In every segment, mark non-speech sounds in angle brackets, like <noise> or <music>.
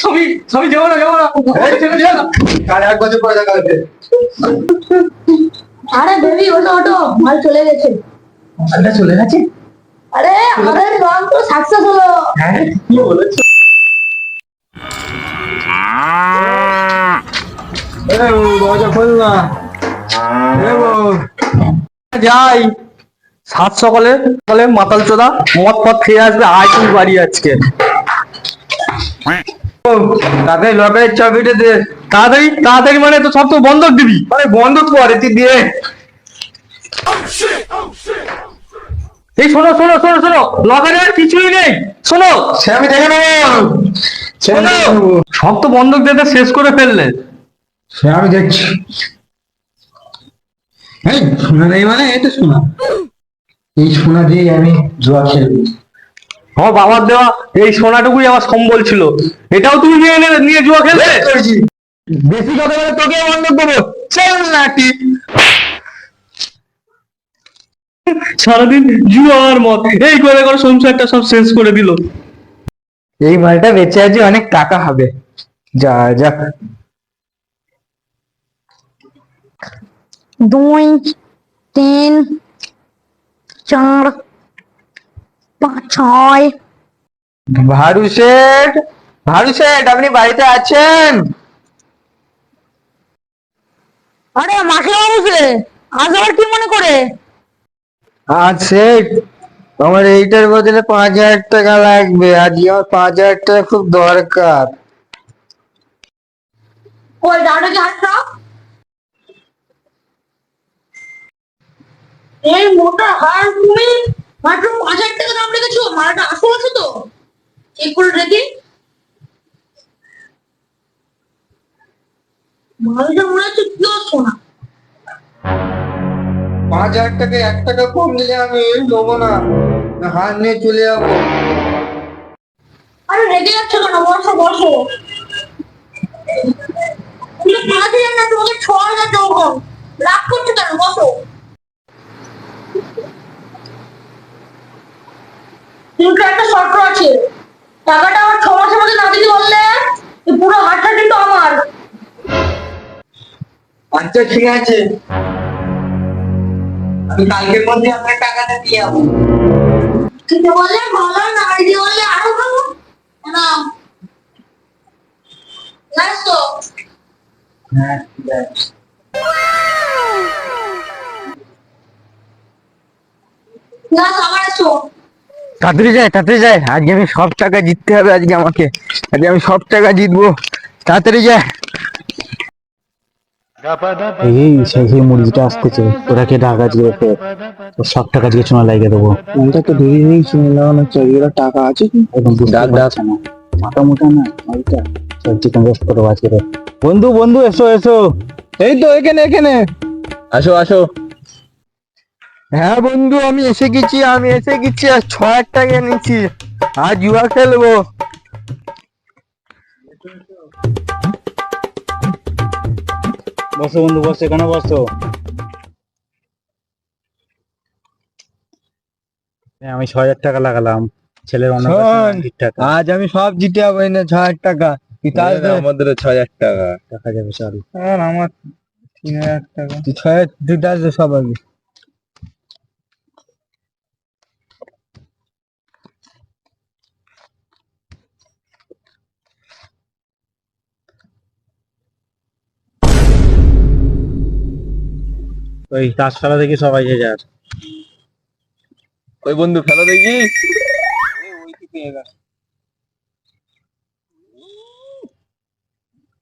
ছবি ছবি যাব না যাব না। এক বছর পরে দেখা হবে। আরে বেবি ওটো ওটো মাল চলে গেছে। মালটা চলে গেছে? আরে আমাদের রং তো সাকসেস হলো। হ্যাঁ কি বলেছ। দরজা খোল না। যাই। সাত সকালে সকালে মাতাল চোদা মদ ফদ খেয়ে আসবে আয় তুই বাড়ি আজকে। তাতে লকারের চাবিটা দে। তাড়াতাড়ি তাড়াতাড়ি মানে তো সব তো বন্ধক দিবি। আরে তুই দিয়ে এই শোনো শোনো শোনো শোনো। লকারে আর কিছুই নেই। শোনো। সে আমি দেখে নেব শোনো। সব তো বন্ধক দিতে শেষ করে ফেললে। সে আমি দেখছি। এই শোনা নেই মানে এই তো শোনা এই শোনা দিয়ে আমি জুয়া খেলব। আমার বাবার দেওয়া এই সোনাটুকুই আমার সম্বল ছিল। এটাও তুমি নিয়ে নেবে নিয়ে জুয়া খেলবে? করেছি বেশি কথা বলে তোকে বন্ধক দেবো চল নাটি সারাদিন জুয়ার মদ এই করে করে সংসারটা সব শেষ করে দিল। এই মালটা বেঁচে আছে অনেক টাকা হবে। যা যা। দুই তিন চার ছয়। ভারু শেঠ ভারু শেঠ আপনি বাড়িতে আছেন? আরে মাকে বাবুছে আজ আবার কি মনে করে? আজ শেঠ আমার এইটার বদলে পাঁচ হাজার টাকা লাগবে। আজ আমার পাঁচ হাজার টাকা খুব দরকার। ওই দাঁড়ে হাতটা এই মোটা হার তুমি? মাত্র পাঁচ হাজার টাকা দাম রেখেছো? মালটা আসল আছে তো? চেক করে দেখি। মালটা মনে হচ্ছে পিওর সোনা। পাঁচ হাজার টাকা এক টাকা কম দিলে আমি নেব না। হাত নিয়ে চলে যাব। আরে রেগে যাচ্ছ কেন? বসো বসো। পাঁচ হাজার না তোমাকে ছ হাজার দেবো। রাগ করছ কেন? বসো। কিন্তু একটা শর্ত আছে। টাকাটা আমার ছ মাসের মধ্যে না দিতে এই পুরো হাতটা কিন্তু আমার। আচ্ছা ঠিক আছে। আমি কালকের মধ্যে আপনার টাকাটা দিয়ে যাব দিতে বললে ভালো না দিতে বললে আরও ভালো। না। জানিস তো। হ্যাঁ ঠিক আছে না আমার এসো তাড়াতাড়ি যায় তাড়াতাড়ি যায়। আজকে আমি সব টাকা জিততে হবে আজকে আমাকে। আজকে আমি সব টাকা জিতবো। তাড়াতাড়ি যায়। এই সেই মুরগিটা আসতেছে। ওটাকে ডাক আজকে ওকে সব টাকা দিয়ে চুনা লাগিয়ে দেবো। ওটা তো ধরে নেই লাগানো চারিগুলো টাকা আছে কি? পারছে না। মাথা মোটা না ওইটা সব চিকেন রোস্ট করব আজকে। রে। বন্ধু বন্ধু এসো এসো। এই তো এখানে এখানে। আসো আসো। হ্যাঁ বন্ধু আমি এসে গেছি আমি এসে গেছি আর ছ হাজার টাকা নিচ্ছি আর জুয়া খেলব। বসো বন্ধু বসো এখানে বসো। হ্যাঁ, আমি ছ হাজার টাকা লাগালাম। ছেলের অনেক আজ আমি সব জিতে যাব না ছ হাজার টাকা আমাদের ছ হাজার টাকা। টাকা যাবে চল আর আমার তিন হাজার টাকা। তুই ছ হাজার তার সব আগে। ওই তাস খেলা দেখি সবাই যে যার। ওই বন্ধু খেলা দেখি।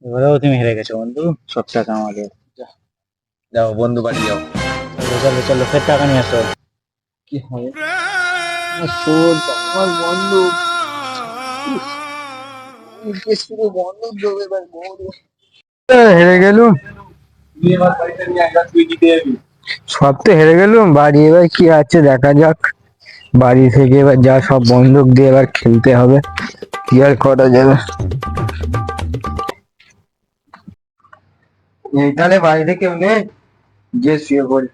এবারেও তুমি হেরে গেছো বন্ধু সব টাকা আমাদের। যাও বন্ধু বাড়ি যাও। চলো চলো ফের টাকা নিয়ে আসো। কি হবে আমার বন্ধু। শুধু বন্ধু দেবে এবার হেরে গেলুম সব তো হেরে গেলুম বাড়ি এবার কি আছে দেখা যাক। বাড়ি থেকে এবার যা সব বন্ধক দিয়ে এবার খেলতে হবে কি আর করা যাবে? এই তাহলে বাড়িতে কেউ নেই গিয়ে শুয়ে পড়ি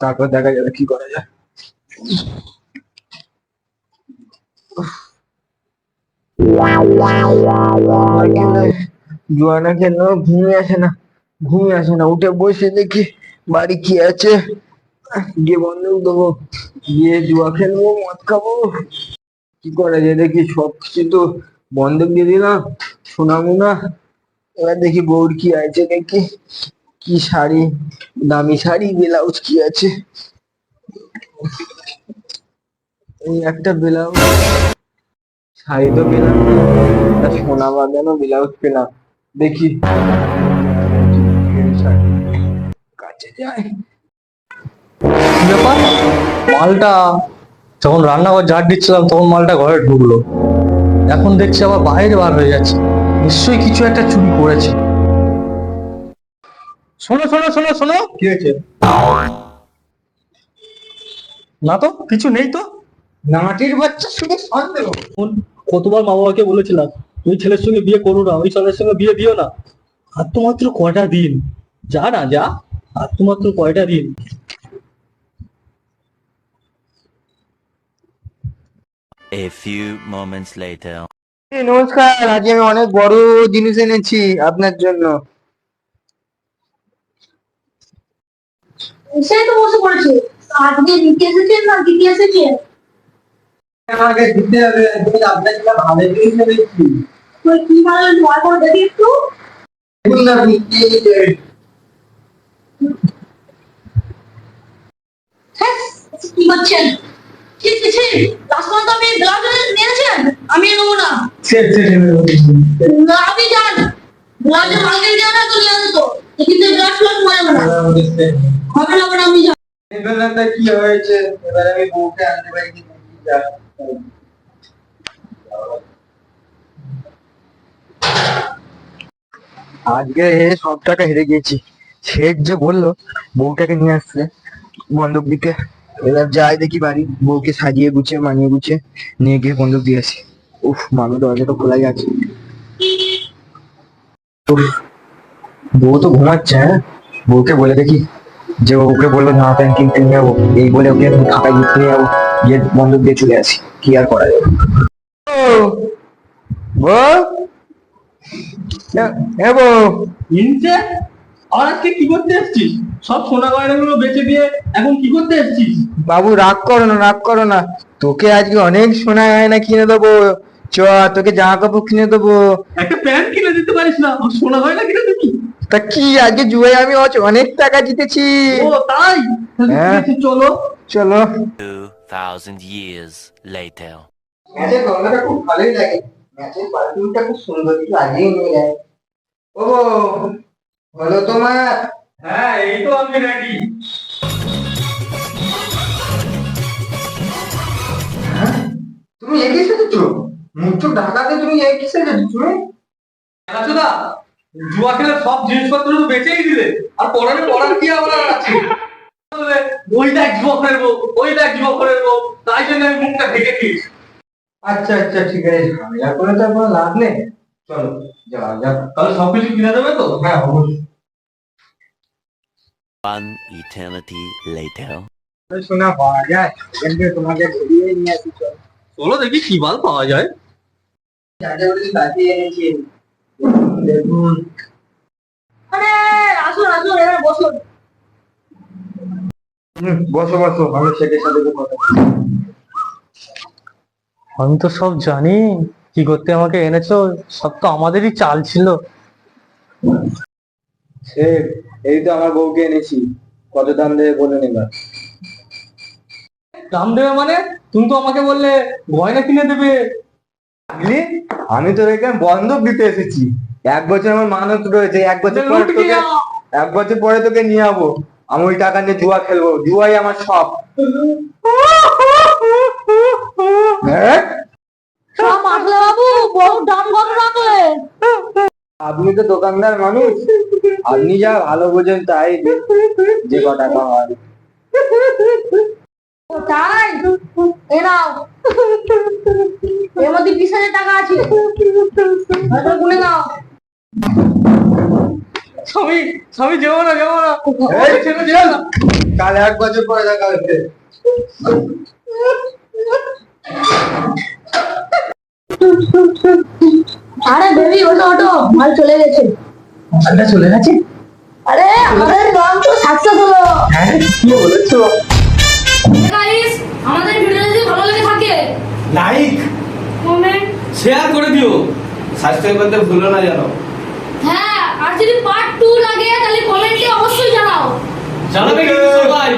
তারপর দেখা যাবে কি করা যায়। <laughs> আর খেলে জুয়া না ঘুমিয়ে আসে না ঘুমিয়ে আসে না উঠে বসে দেখি বাড়ি কি আছে? গিয়ে বন্ধুক দেবো, গিয়ে জুয়া খেলব, মদ খাব। কি করা যায় দেখি, সব কিছু তো বন্ধক দিয়ে দিলাম শোনাবো না এবার দেখি বউর কি আছে দেখি। কি শাড়ি, দামি শাড়ি, ব্লাউজ কি আছে? এই একটা ব্লাউজ। শাড়ি তো পেলাম সোনা বাঁধানো ব্লাউজ পেলাম। দেখি। যায় ব্যাপার? মালটা যখন রান্নাঘর ঝাড় দিচ্ছিলাম তখন মালটা ঘরে ঢুকলো। এখন দেখছি আবার বাইরে বার হয়ে যাচ্ছে। নিশ্চয়ই কিছু একটা চুরি করেছে। শোনো শোনো শোনো শোনো। কি হয়েছে? না তো কিছু নেই তো। নাটির বাচ্চা শুধু সন্দেহ। কতবার মা বাবাকে বলেছিলাম ওই ছেলের সঙ্গে বিয়ে করো না ওই ছেলের সঙ্গে বিয়ে দিও না। আর তো মাত্র কয়টা দিন। যা না যা। আর তো মাত্র কয়টা দিন? A few moments later. নমস্কার আজকে আমি অনেক বড় জিনিস এনেছি আপনার জন্য। সে তো বসে পড়েছে। আজকে নিতে এসেছেন না দিতে এসেছেন? আমাকে দিতে হবে? আপনার জন্য ভালো জিনিস এনেছি। তুই কি ভালো ভয় করে দেখি একটু। দেখুন না আপনি কি এনেছেন। হ্যাঁ কি করছেন কি কিছু লাস্ট মান্থ আমি ব্লাউজ নিয়েছেন? আমি নেব না। না, আপনি যান। ব্লাউজের মার্কেট যান তো। নিয়ে আসতো কিন্তু ব্লাউজ ফ্লাউজ না। হবে না আমি যান এবার কি হয়েছে? এবার আমি বউকে আনতে পারি কি আজকে সব টাকা হেরে গেছি শেখ যে বলল বউটাকে নিয়ে আসছে। বন্ধক দিতে। এবার যাই দেখি বাড়ি। বউকে সাজিয়ে গুছিয়ে মানিয়ে গুছিয়ে নিয়ে গিয়ে বন্ধক দিয়ে আসি। উফ মামি দরজা তো খোলাই আছে। বউ তো ঘুমাচ্ছে হ্যাঁ? বউকে বলে দেখি যে ওকে বলল না কিনতে নিয়ে যাব। এই বলে ওকে ঢাকায় ঘুরতে নিয়ে যাব গিয়ে বন্ধক দিয়ে চলে আসি। কি আর করা যাবে? বউ? হ্যাঁ বউ। ইনসে আর আজকে কি করতে এসেছিস? সব সোনা গয়নাগুলো বেচে দিয়ে এখন কি করতে এসেছিস? বাবু রাগ করো না রাগ করো না। তোকে আজকে অনেক সোনা গয়না কিনে দেবো। চ তোকে জামা কাপড় কিনে দেবো। একটা প্যান্ট কিনে দিতে পারিস না? আর সোনা গয়না কিনে দিবি? তা কি আজকে জুয়ায় আমি অনেক টাকা জিতেছি। ও তাই? হ্যাঁ। চলো। চলো। 2,000 years later. ম্যাচের গঙ্গাটা খুব ভালোই লাগে। ম্যাচের পারফিউমটা খুব সুন্দর লাগিয়ে নিয়ে যায় ও হলো তোমার। হ্যাঁ এই তো আমি রেডি তুমি এগিয়ে এসেছ মুখ চোখ ঢাকাতে তুমি এগিয়ে এসেছ তুমি? রাজুদা জুয়া খেলে সব জিনিসপত্র তো বেচেই দিলে। আর পড়ানো পড়ার কি আবার আছে? বলে, ওই দেখ জুয়া খেলব ওই দেখ জুয়া খেলব তাই জন্য আমি মুখটা ঢেকে দিয়েছি। আচ্ছা আচ্ছা ঠিক আছে ঝামেলা করে তো কোনো লাভ নেই। চলো যাওয়া যাক। তাহলে সবকিছু কিনে দেবে তো? হ্যাঁ অবশ্যই। One eternity later. শোনা পাওয়া যায়। থেকে তোমাকে ঘুরিয়ে নিয়ে আসি চলো। দেখি কি মাল পাওয়া যায়। দেখুন। আসুন আসুন এখানে বসুন। বসো বসো আমি শেখের সাথে কথা আমি তো সব জানি। কি করতে আমাকে এনেছো? সব তো আমাদেরই চাল ছিল। শেখ এই তো আমার বউকে এনেছি। কত দাম দেবে বলে নেবা দাম দেবে মানে? তুমি তো আমাকে বললে গয়না কিনে দেবে। আমি তো এখানে বন্ধক দিতে এসেছি। এক বছর আমার মানত রয়েছে এক বছর পরে তোকে এক বছর পরে তোকে নিয়ে যাব আমি ওই টাকা নিয়ে জুয়া খেলব জুয়াই আমার সব। হ্যাঁ? বাবু বড় দাম কত রাখলে? আপনি তো দোকানদার মানুষ। আপনি যা ভালো বোঝেন তাই যে ক টাকা হয়। ও তাই? এ নাও। এর মধ্যে বিশ হাজার টাকা আছে। গুনে নাও। স্বামী স্বামী যেও না যেও না। এই, ছেড়ে যেও না। কাল এক বছর পরে দেখা হচ্ছে আরে বেবি ওটো ওটো মাল চলে গেছে। মালটা চলে গেছে? আরে আমাদের নাম তো সাকসেস হলো হ্যাঁ কি বলেছ? গাইস আমাদের ভিডিও যদি ভালো লেগে থাকে লাইক কমেন্ট শেয়ার করে দিও। সাবস্ক্রাইব করতে ভুলো না জানো হ্যাঁ আর যদি পার্ট টু লাগে তাহলে কমেন্টে অবশ্যই জানাও। জানাবে কিন্তু সবাই।